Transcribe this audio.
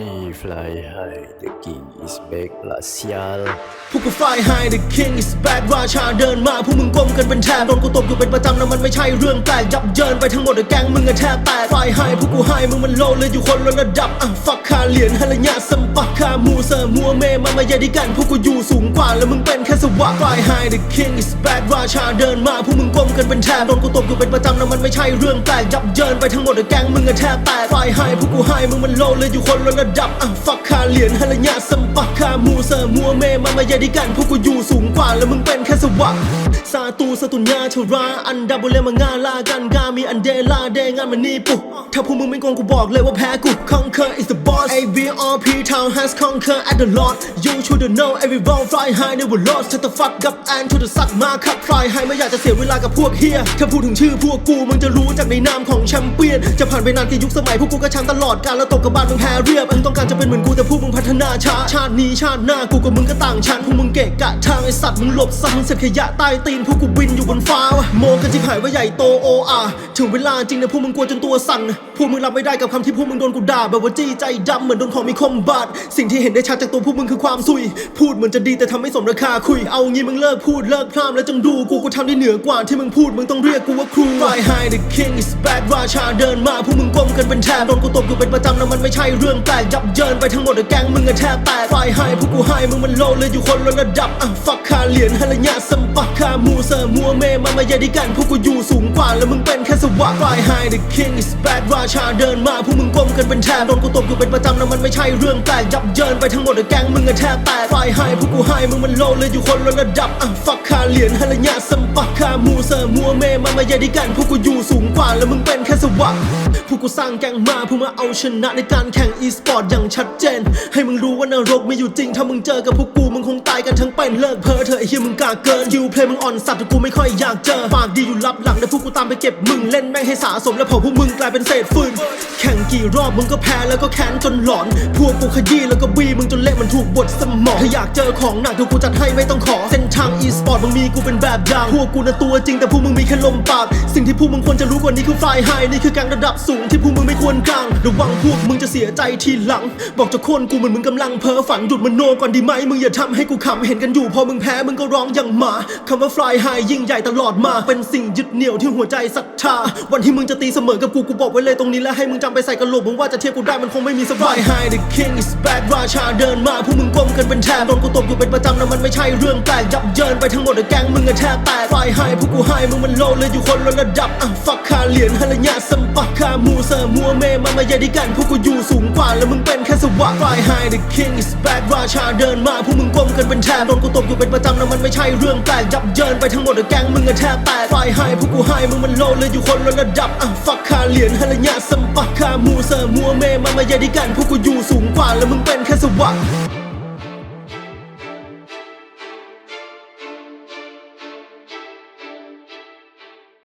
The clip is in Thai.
นี่ fly high the king is back ละเซียลพวกกู fly high the king is back ราชาเดินมาพวกมึงก้มกันเป็นแถบโดนกูตบอยู่เป็นประจำนะมันไม่ใช่เรื่องแปลกยับเยินไปทั้งหมดอะแก๊งมึงอะแทบแตก fly high พวกกู high มึงมัน low เลยอยู่คนละระดับอะ fuck คาเหรียญฮาระยะสัมปักค่ามูเซอร์มัวเมมันมาเยาดีกันพวกกูอยู่สูงกว่าแล้วมึงเป็นแค่สวะ fly high the king is back ราชาเดินมาพวกมึงก้มกันเป็นแถบโดนกูตบอยู่เป็นประจำนะมันไม่ใช่เรื่องแปลกยับเยินไปทั้งหมดอะแก๊งมึงอะแทบแตก fly high พวกกู high มึงมัน low เลยอยู่คนละระดับอะ fuck ค่าเหรียญฮาระยะสัมปักคามูเซอร์มัวเมมันมายาดีกันพวกกูอยู่สูงกว่าแล้วมึงเป็นแค่สวะซาตูสตุนยาชราอันดับบุเลมางาลากันกามีอันเดลาเดงานมันนี่ปุ๊ถ้าพวกมึงไม่กงกูบอกเลยว่าแพ้กู Conquer is the boss AVRP town has conquer at the Lord you should know every ball fly high never lost shut the fuck up and to the suck มาขับ fly high ไม่อยากจะเสียเวลากับพวกเฮียถ้าพูดถึงชื่อพวกกูมึงจะรู้จากในนามของแชมเปี้ยน จะผ่านไปนานกี่ยุคสมัยพวกกูก็แชมป์ตลอดกาลแล้วตกกับบ้านมึงแพ้เรียบมึงต้องการจะเป็นเหมือนกูแต่พวกมึงพัฒนาช้าชาตินี้ชาติหน้ากูกับมึงก็ต่างชั้นพวกมึงเกะกะทางไอสัตว์มึงหลบซ้ำเศษขยะใต้ตีนพวกกูบินอยู่บนฟ้าวะโมกันจิบหายว่าใหญ่โตโออาถึงเวลาจริงนะพวกมึงกลัวจนตัวสั่น พวกมึงรับไม่ได้กับคำที่พวกมึงโดนกูด่าแบบว่าจี้ใจดำเหมือนโดนของมีคมบาดสิ่งที่เห็นได้ชัดจากตัวพวกมึงคือความซุย พูดเหมือนจะดีแต่ทำไม่สมราคาคุย เอางี้มึงเลิกพูดเลิกพร่ำแล้วจงดูกูกูทำได้เหนือกว่าที่มึงพูดมึงต้องเรียกกูว่าครู Fly high the king is back ราชาเดินมาพวกมึงก้มกันเป็นแถบโดนกูตบอยู่เป็นประจำนะมันไม่ใช่เรื่องแปลกยับเยินไปทั้งหมดอะแก๊งมึงอะแทบแตก Fly high พวกกู high มึงมัน low เลยอยู่คนละระดับอะ fuck คาเหรียญฮาระยะสัมปักค่ามูเซอร์มัวเมมันมาเยดีกันพวกกูอยู่สูงกว่าแล้วมึงเป็นแค่สวะ Fly high the king is back ราชาเดินมาพวกมึงก้มกันเป็นแถบโดนกูตบอยู่เป็นประจำนะมันไม่ใช่เรื่องแปลกยับเยินไปทั้งหมดอะแก๊งมึงอะแทบแตก Fly high พวกกู high มึงมัน low เลยอยู่คนละระดับอะ fuck ค่าเหรียญฮาระยะสัมปักคามูเซอร์มัวเมมันมาเยาดีกันพวกกูอยู่สูงกว่าแล้วมึงเป็นแค่สวะพวกกูสร้างแก๊งมาเพื่อมาเอาชนะในการแข่ง e-sport อย่างชัดเจน ให้มึงรู้ว่านรกไม่อยู่จริงถ้ามึงเจอกับพวกกูมึงคงตายกันทั้งเป็นเลิกเพ้อเธอะไอ้เหี้ยมึงกล้าเกินคิวเพลย์มึงอ่อนสัตว์แต่กูไม่ค่อยอยากเจอปากดีอยู่ลับหลังแต่พวกกูตามไปเก็บมึงเล่นแม่งให้สะสมแล้วเผาพวกมึงกลายเป็นเศษฟืน แข่งกี่รอบมึงก็แพ้แล้วก็แค้นจนหลอน พวกกูขยี้แล้วก็บีมึงจนเละมันถูกบดสมองถ้าอยากเจอของหนักเดี๋ยวกูจัดให้ไม่ต้องขอ เส้นทาง e-sport มึงมีกูเป็นแบบอย่าง พวกกูน่ะตัวจริงแต่พวกมึงมีแค่ลมปาก สิ่งที่พวกมึงควรจะรู้กว่านี้คือ fly high นี่คือการระดับสูงที่พวกมึงไม่ควรกลางระวังพวกมึงจะเสียใจทีหลัง บอกจะโค่นกูเหมือนมึงกำลังเพ้อฝันหยุดมันโนก่อนดีไหมมึงอย่าทำให้กูขำเห็นกันอยู่พอมึงแพ้มึงก็ร้องอย่างหมาคำว่า fly high ยิ่งใหญ่ตลอดมาเป็นสิ่งยึดเหนี่ยวที่หัวใจศรัทธาวันที่มึงจะตีเสมอกับกูกูบอกไว้เลยตรงนี้และให้มึงจำไปใส่กระโหลกมึงว่าจะเทียบกูได้มันคงไม่มีสัก Fly high the king is back ราชาเดินมาพวกมึงก้มกันเป็นแถบโดนกูตบอยู่เป็นประจำนะมันไม่ใช่เรื่องแปลกยับเยินไปทั้งหมดอะแก๊งมึงอะแทบแตก Fly high พวกกู high มึงมัน low เลยอยู่คนละระดับอะ fuck ค่าเหรียญฮาระยะสัมปักคามูเซอร์มัวเมมันมาเยาดีกันพวกกูอยู่สูงกว่าแล้วมึงเป็นแค่สวะ Fly high the king is back ราชาเดินมาพวกมึงก้มกันเป็นแถบโดนกูตบอยู่เป็นประจำนะมันไม่ใช่เรื่องแปลกยับเยินไปทั้งหมดอะแก๊งมึงอะแทบแตก Fly high พวกกู high มึงมัน low เลยอยู่คนละระดับอะ fuck ค่าเหรียญฮาระยะสัมปักค่ามูเซอมัวเมมันมาเยาดีกันพวกกูอยู่สูงกว่าแล้วมึงเป็นแค่สวะ